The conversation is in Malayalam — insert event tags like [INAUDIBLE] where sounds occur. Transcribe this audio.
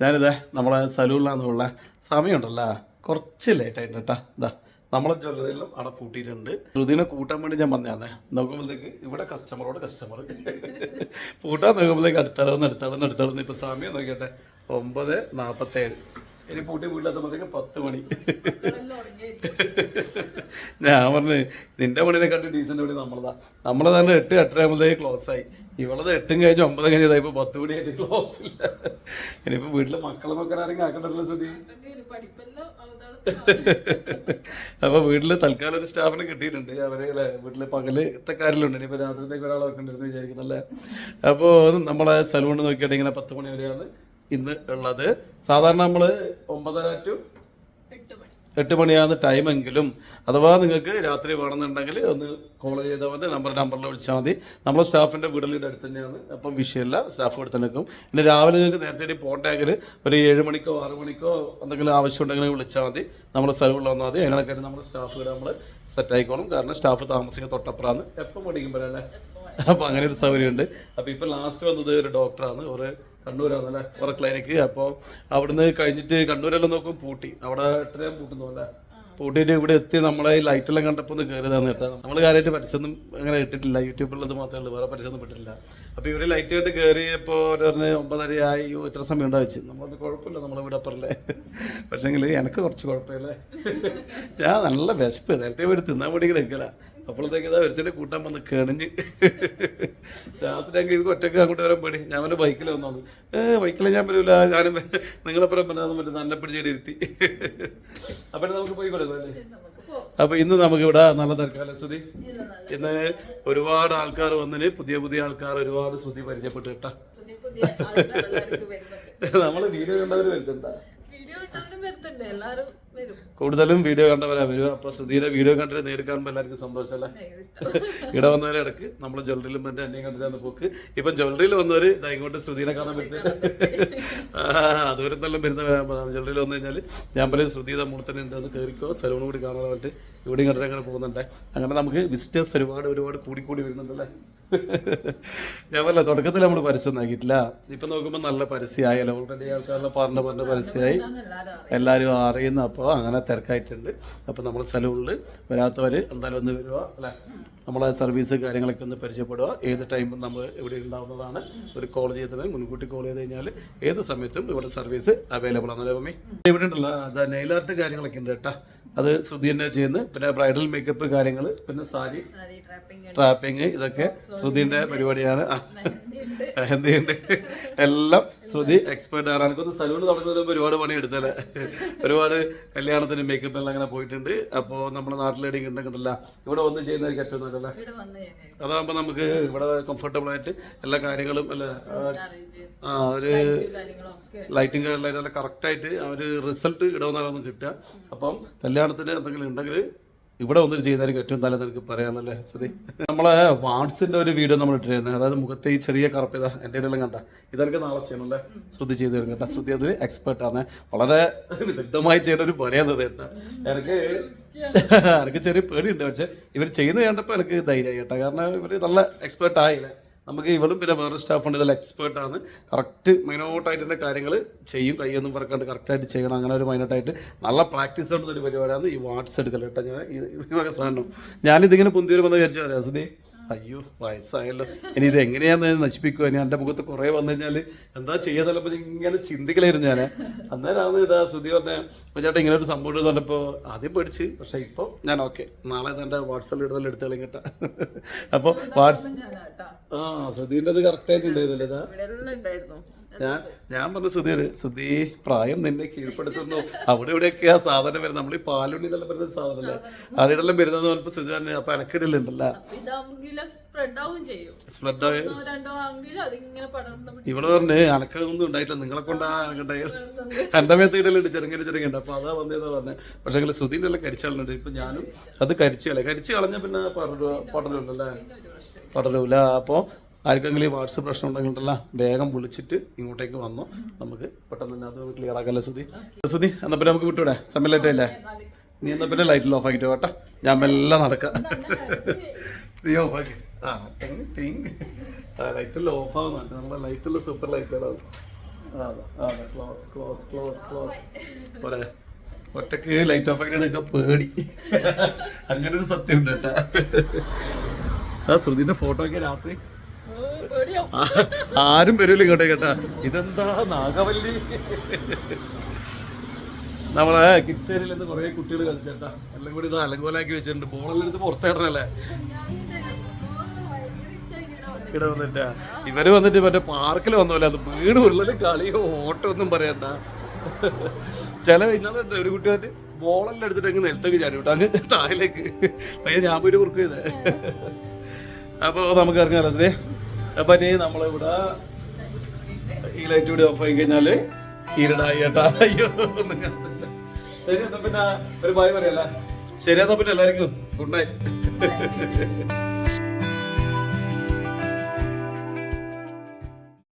ഞാനിത് നമ്മളെ സലൂണിലാന്നുള്ള സമയമുണ്ടല്ലോ. കുറച്ച് ലേറ്റ് ആയിട്ട് കേട്ടാ ഇതാ നമ്മളെ ജ്വല്ലറിയിലും അവിടെ പൂട്ടിയിട്ടുണ്ട്. ശ്രുതിനെ കൂട്ടാൻ വേണ്ടി ഞാൻ വന്നതാണ്. നോക്കുമ്പോഴത്തേക്ക് ഇവിടെ കസ്റ്റമറോട് കസ്റ്റമർ പൂട്ടാൻ നോക്കുമ്പോഴത്തേക്ക് അടുത്തളന്ന് അടുത്തളന്ന് അടുത്തളന്ന്. ഇപ്പം സമയം നോക്കിയട്ടെ ഒമ്പത് നാൽപ്പത്തേഴ് ഇനി പൂട്ടി വീട്ടിലെത്തുമ്പോഴത്തേക്ക് പത്ത് മണി. ഞാൻ പറഞ്ഞു നിന്റെ പണിനെ കണ്ട് ഡീസന്റ് പണി നമ്മളതാ. തന്നെ എട്ട് എട്ടര ആകുമ്പോഴത്തേക്ക് ക്ലോസ് ആയി. ഇവളത് എട്ടും കഴിഞ്ഞ് ഒമ്പതും കഴിഞ്ഞതാ ഇപ്പൊ പത്ത് മണിയായിട്ട് ക്ലോസ് ഇല്ല. ഇനിയിപ്പോ വീട്ടിലെ മക്കളെ നോക്കാൻ ആരെങ്കിലും ആക്കണ്ടല്ലോ സുധി അപ്പൊ വീട്ടിൽ തൽക്കാലം ഒരു സ്റ്റാഫിനെ കിട്ടിയിട്ടുണ്ട്. അവരെ വീട്ടിൽ പകലത്തെ കാര്യമുണ്ട് ഇനിയിപ്പോ രാത്രിത്തേക്ക് ഒരാളെ വെക്കണ്ടിരുന്നു വിചാരിക്കുന്നല്ലേ അപ്പോ നമ്മളെ സലൂൺ നോക്കിയിട്ട് ഇങ്ങനെ പത്ത് മണി വരെയാണ് ഇന്ന് ഉള്ളത്. സാധാരണ നമ്മൾ ഒമ്പതര ടു എട്ട് മണിയാകുന്ന ടൈമെങ്കിലും അഥവാ നിങ്ങൾക്ക് രാത്രി വേണമെന്നുണ്ടെങ്കിൽ ഒന്ന് കോൾ ചെയ്താൽ മതി. നമ്പർ നമ്പറിൽ വിളിച്ചാൽ മതി. നമ്മളെ സ്റ്റാഫിന്റെ വീടിന്റെ അടുത്ത് തന്നെയാണ്. അപ്പം വിഷയമില്ല. സ്റ്റാഫ് അടുത്ത് നിൽക്കും. പിന്നെ രാവിലെ നിങ്ങൾക്ക് നേരത്തെ പോകണ്ടെങ്കിൽ ഒരു ഏഴ് മണിക്കോ ആറ് മണിക്കോ എന്തെങ്കിലും ആവശ്യം ഉണ്ടെങ്കിൽ വിളിച്ചാൽ മതി. നമ്മൾ സ്ഥലമുള്ള വന്നാൽ മതി. അതിനൊക്കെ നമ്മുടെ സ്റ്റാഫ് ഇവിടെ നമ്മൾ സെറ്റ് ആയിക്കോളും. കാരണം സ്റ്റാഫ് താമസിക്കുന്ന തൊട്ടപ്പുറമാണ്. എപ്പം പഠിക്കുമ്പോഴല്ലേ അപ്പോൾ അങ്ങനെ ഒരു സൗകര്യമുണ്ട്. അപ്പോൾ ഇപ്പോൾ ലാസ്റ്റ് വന്നത് ഒരു ഡോക്ടറാണ് ഒരു കണ്ണൂരാണ് അല്ലേ? ഒരു ക്ലിനിക്ക് അപ്പോൾ അവിടുന്ന് കഴിഞ്ഞിട്ട് കണ്ണൂരെല്ലാം നോക്കും പൂട്ടി. അവിടെ എട്ടരയും പൂട്ടുന്നു അല്ലേ? പൂട്ടിയിട്ട് ഇവിടെ എത്തി നമ്മളെ ഈ ലൈറ്റെല്ലാം കണ്ടപ്പോൾ ഒന്ന് കയറിയതാണ് കേട്ടോ. നമ്മൾ കാര്യമായിട്ട് പരസ്യമൊന്നും അങ്ങനെ ഇട്ടിട്ടില്ല. യൂട്യൂബിലുള്ളത് മാത്രമേ ഉള്ളൂ. വേറെ പരസ്യമൊന്നും പെട്ടില്ല അപ്പോൾ ഇവർ ലൈറ്റ് ആയിട്ട് കയറിയപ്പോൾ പറഞ്ഞ് ഒമ്പതര ആയി അയ്യോ ഇത്ര സമയം ഉണ്ടാ വെച്ച്. നമ്മളത് കുഴപ്പമില്ല. നമ്മളെ ഇവിടെ അപ്പുറല്ലേ. പക്ഷേങ്കിൽ എനിക്ക് കുറച്ച് കുഴപ്പമില്ലേ? ഞാൻ നല്ല വിശപ്പ്. നേരത്തെ ഒരു തിന്നാൻ വേണ്ടി നിൽക്കല. അപ്പോഴത്തേക്ക് ഇതാ ഒരുത്തിന്റെ കൂട്ടാൻ വന്ന് കണിഞ്ഞ്. രാത്രി അങ്ങ് ഇത് ഒറ്റയ്ക്ക് അങ്ങോട്ട് വരാൻ പേടി. ഞാൻ അവന്റെ ബൈക്കിൽ വന്നു ഏ ബൈക്കിൽ ഞാൻ വരില്ല ഞാനും നിങ്ങളെപ്പുറം പറഞ്ഞാൽ പറ്റും നല്ല പിടിച്ചേടി ഇരുത്തി. അപ്പം നമുക്ക് പോയി കൊടുക്കല്ലേ അപ്പൊ ഇന്ന് നമുക്ക് ഇവിടെ നല്ല തൽക്കാല സ്തുതി ഇന്ന് ഒരുപാട് ആൾക്കാർ വന്നിന്. പുതിയ പുതിയ ആൾക്കാർ ഒരുപാട് സ്തുതി പരിചയപ്പെട്ട് കേട്ടാ നമ്മൾ വീഡിയോ കണ്ടവര് വരുന്നുണ്ടാ കൂടുതലും വീഡിയോ കണ്ടവരാ വരും അപ്പൊ ശ്രുതിയുടെ വീഡിയോ കണ്ടിട്ട് നേരിൽ കാണുമ്പോൾ എല്ലാവർക്കും സന്തോഷമല്ലേ [LAUGHS] ഇവിടെ വന്നവരെ ഇടയ്ക്ക് നമ്മളെ ജ്വല്ലറിയിലും മറ്റേ അന്യം കണ്ടിട്ടാണ് പോക്ക്. ഇപ്പൊ ജ്വല്ലറിയിൽ വന്നവര് ഇങ്ങോട്ട് ശ്രുതിനെ കാണാൻ പറ്റുന്നത് [LAUGHS] അതുവരെ നല്ല വരുന്നവരാകുമ്പോൾ ജ്വല്ലറിയിൽ വന്നു കഴിഞ്ഞാൽ ഞാൻ പറയും ശ്രുതി നമ്മൾ തന്നെ ഉണ്ട് അത് കയറിക്കോ സലൂൺ കൂടി കാണാൻ വേണ്ടി ഇവിടെയും കണ്ടിട്ട് അങ്ങനെ പോകുന്നുണ്ട്. അങ്ങനെ നമുക്ക് വിസിറ്റേഴ്സ് ഒരുപാട് ഒരുപാട് കൂടി കൂടി വരുന്നുണ്ടല്ലേ? [LAUGHS] ഞാൻ പറഞ്ഞ തുടക്കത്തിൽ നമ്മൾ പരസ്യം നോക്കിയിട്ടില്ല ഇപ്പൊ നോക്കുമ്പോൾ നല്ല പരസ്യമായല്ലോ ഓൾറെഡി ആൾക്കാരുടെ പറഞ്ഞ പറഞ്ഞ പരസ്യമായി. എല്ലാവരും അറിയുന്ന അപ്പോൾ അങ്ങനെ തിരക്കായിട്ടുണ്ട്. അപ്പോൾ നമ്മൾ സലൂണിൽ വരാത്തവർ എന്തായാലും ഒന്ന് വരിക അല്ലേ? നമ്മളെ സർവീസ് കാര്യങ്ങളൊക്കെ ഒന്ന് പരിചയപ്പെടുക ഏത് ടൈമും നമ്മൾ ഇവിടെ ഉണ്ടാവുന്നതാണ്. ഒരു കോൾ ചെയ്തത് മുൻകൂട്ടി കോൾ ചെയ്ത് കഴിഞ്ഞാൽ ഏത് സമയത്തും ഇവിടെ സർവീസ് അവൈലബിൾ ആണ് മമ്മി? ഇവിടെ ഉണ്ടല്ലോ അത് നെയിൽ ആർട്ട് കാര്യങ്ങളൊക്കെ ഉണ്ട് കേട്ടോ. അത് ശ്രുതി തന്നെ ചെയ്യുന്നത് പിന്നെ ബ്രൈഡൽ മേക്കപ്പ് കാര്യങ്ങൾ പിന്നെ സാരി ട്രാപ്പിംഗ് ഇതൊക്കെ ശ്രുതിന്റെ പരിപാടിയാണ്. എന്ത് എന്തുണ്ട് എല്ലാം ശ്രുതി എക്സ്പേർട്ട് ആണ് സലൂൺ തുടങ്ങുന്നതിന് ഒരുപാട് പണി എടുത്തല്ലേ ഒരുപാട് കല്യാണത്തിന് മേക്കപ്പ് എല്ലാം അങ്ങനെ പോയിട്ടുണ്ട്. അപ്പോൾ നമ്മുടെ നാട്ടിലെവിടെയും ഉണ്ടെങ്കിലല്ല ഇവിടെ വന്ന് ചെയ്യുന്നതായിരിക്കും ഏറ്റവും നല്ലല്ലേ അതാകുമ്പോ അതാകുമ്പോൾ നമുക്ക് ഇവിടെ കംഫർട്ടബിൾ ആയിട്ട് എല്ലാ കാര്യങ്ങളും അല്ല? ആ ഒരു ലൈറ്റിംഗ് നല്ല കറക്റ്റായിട്ട് ആ ഒരു റിസൾട്ട് ഇടവന്നാലൊന്നും കിട്ടുക. അപ്പം കല്യാണത്തിന് എന്തെങ്കിലും ഉണ്ടെങ്കിൽ ഇവിടെ വന്നിട്ട് ചെയ്യുന്നതായിരിക്കും ഏറ്റവും നല്ലത് എനിക്ക് പറയാനല്ലേ ശ്രുതി നമ്മളെ വാട്സിന്റെ ഒരു വീഡിയോ നമ്മൾ ഇട്ടിരുന്നത്. അതായത് മുഖത്തെ ഈ ചെറിയ കറുപ്പ് ഇതാ എന്റെ ഇടയിലും കണ്ട. ഇതൊക്കെ നാളെ ചെയ്യണമല്ലേ? ശ്രുതി ചെയ്ത് തരും കേട്ടോ. ശ്രുതി അത് എക്സ്പെർട്ട് ആണ്. വളരെ വിദഗ്ധമായി ചെയ്യേണ്ട ഒരു പണിയാണത് കേട്ടോ. എനിക്ക് എനിക്ക് ചെറിയ പേടിയുണ്ട്. പക്ഷേ ഇവർ ചെയ്യുന്നത് കണ്ടപ്പോൾ എനിക്ക് ധൈര്യമായി കേട്ടോ. കാരണം ഇവർ നല്ല എക്സ്പെർട്ട് ആയില്ലേ? നമുക്ക് ഇവളും പിന്നെ വേറെ സ്റ്റാഫുണ്ട് ഇതിൽ ആണ്. കറക്റ്റ് മൈനോട്ടായിട്ട് തന്നെ കാര്യങ്ങൾ ചെയ്യും കൈയൊന്നും പറക്കാണ്ട് കറക്റ്റായിട്ട് ചെയ്യണം. അങ്ങനെ ഒരു മൈനോട്ടായിട്ട് നല്ല പ്രാക്ടീസ് ഉള്ള ഒരു പരിപാടിയാണ് ഈ വാട്സ് എടുക്കൽ കേട്ടോ. ഞാൻ ഈ സാധനം. ഞാനിതിങ്ങനെ പൊന്തി വന്ന് വിചാരിച്ചു അസുദേ അയ്യോ വയസ്സായല്ലോ. ഇനി ഇത് എങ്ങനെയാന്ന് നശിപ്പിക്കുക ഇനി എന്റെ മുഖത്ത് കുറേ വന്നു കഴിഞ്ഞാൽ എന്താ ചെയ്യാതല്ലപ്പോൾ ഇങ്ങനെ ചിന്തിക്കലായിരുന്നു ഞാൻ അന്നേരമാണ് ഇതാ ശ്രുതി പറഞ്ഞ ചേട്ടാ ഇങ്ങനെ ഒരു സംഭവം പറഞ്ഞപ്പോൾ ആദ്യം പേടിച്ച് പക്ഷേ ഇപ്പോൾ ഞാൻ ഓക്കെ. നാളെ എന്റെ വാട്സപ്പിൽ ഇടുന്നതിൽ എടുത്ത് കേട്ടോ. അപ്പോൾ വാട്സ് ഞാനാട്ടാ ആ ശ്രുതിന്റെ അത് കറക്റ്റായിട്ട് ഉണ്ടായിരുന്നില്ല ഇതാ. ഞാൻ ഞാൻ പറഞ്ഞു ശ്രുതിയാണ് ശ്രുതി പ്രായം നിന്നെ കീഴ്പ്പെടുത്തുന്നു. അവിടെ ഇവിടെയൊക്കെ ആ സാധനം വരുന്നത് നമ്മൾ ഈ പാലുണ്ണി എന്നെല്ലാം പറയുന്ന സാധനമല്ലേ അതിടെല്ലാം വരുന്നത് പറഞ്ഞപ്പോൾ ശ്രുതി പറഞ്ഞു അപ്പം എനക്കിടലുണ്ടല്ലോ അപ്പൊ സ്പ്രെഡ് ആവും ചെയ്യും. സ്പ്രെഡ് രണ്ടോ അതിങ്ങനെ പടർന്ന് ഇവൾ പറഞ്ഞ് അനക്കൊന്നും ഉണ്ടായിട്ടില്ല നിങ്ങളെ കൊണ്ടാ എന്റെ മേത്തിട്ടല്ലേ മേത്ത് ഇടലുണ്ട് ചെറുങ്ങനെ ചെറുങ്ങുണ്ട് അപ്പോൾ അതാ വന്നേതാ പറഞ്ഞത് പക്ഷെ എങ്കിൽ എല്ലാം എല്ലാം കരിച്ചാളുണ്ട് ഇപ്പൊ ഞാനും അത് കരിച്ചു കളയാം. കരിച്ചു കളഞ്ഞ പിന്നെ പടരു പടരുമല്ലേ ഒരു പടരൂല. അപ്പോൾ ആർക്കെങ്കിലും വാട്സപ്പ് പ്രശ്നം ഉണ്ടെങ്കിലല്ല വേഗം വിളിച്ചിട്ട് ഇങ്ങോട്ടേക്ക് വന്നു. നമുക്ക് പെട്ടെന്ന് തന്നെ അത് ക്ലിയർ ആക്കാല്ലോ സുധി. സുധി എന്നാ പിന്നെ നമുക്ക് വിട്ടൂടെ? സമയം ലേറ്റ് അല്ലേ നീ എന്നാ പിന്നെ ലൈറ്റിൽ ഓഫ് ആക്കിയിട്ട് കേട്ടോ. ഞാൻ മെല്ലെ നടക്കാം. നീ ഓഫ് ആക്കി ആ. ടിങ് ടിങ്. ആ ലൈറ്റെല്ലാം ഓഫ് ആവുന്നുണ്ട് നമ്മളെ ലൈറ്റെല്ലാം സൂപ്പർ ലൈറ്റുകളാണ് ക്ലോസ് ക്ലോസ് ക്ലോസ് ക്ലോസ് പോരെ. ഒറ്റയ്ക്ക് ലൈറ്റ് ഓഫ് ആക്കി എടുക്കാൻ പേടി. [LAUGHS] അങ്ങനെ ഒരു സത്യം ഉണ്ട് കേട്ടാ. ആ ശ്രുതിന്റെ ഫോട്ടോ ഒക്കെ രാത്രി. ആരും വരൂല ഇങ്ങോട്ടേ കേട്ടാ. ഇതെന്താ നാഗവല്ലി? നമ്മളെ കിഡ്സ് ഏരിയയിൽ നിന്ന് കുറെ കുട്ടികൾ കളിച്ചേട്ടാ. എല്ലാം കൂടി ഇത് അലങ്കോലാക്കി വെച്ചിട്ടുണ്ട്. ബോളെല്ലാം എടുത്ത് പുറത്തേറണല്ലേ ഇവിടെ വന്നിട്ട്. ഇവർ വന്നിട്ട് മറ്റേ പാർക്കിൽ വന്നോലെ അത് വീട് ഉള്ളത് കളിയോ ഓട്ടോ ഒന്നും പറയണ്ട. ചില ഇന്നലെ ഒരു കുട്ടി ബോളെല്ലാം എടുത്തിട്ട് അങ്ങ് നിലത്തേക്ക് ചാടി വിട്ടു അങ്ങ് താഴേക്ക്. പയ്യ ഞാൻ പോയിട്ട് കുറുക്ക് ചെയ്തേ. അപ്പൊ നമുക്ക് ഇറങ്ങാൻ ശ്രീ അപ്പൊ ഇനി നമ്മളിവിടെ ഈ ലൈറ്റ് കൂടി ഓഫ് ആയി കഴിഞ്ഞാൽ ഏട്ടാ അയ്യോ. ശരി എന്നാ പിന്നെ ഒരു ബായ് പറയല്ലേ? ശരി എന്നാ പിന്നെ എല്ലാവർക്കും ഗുഡ് നൈറ്റ്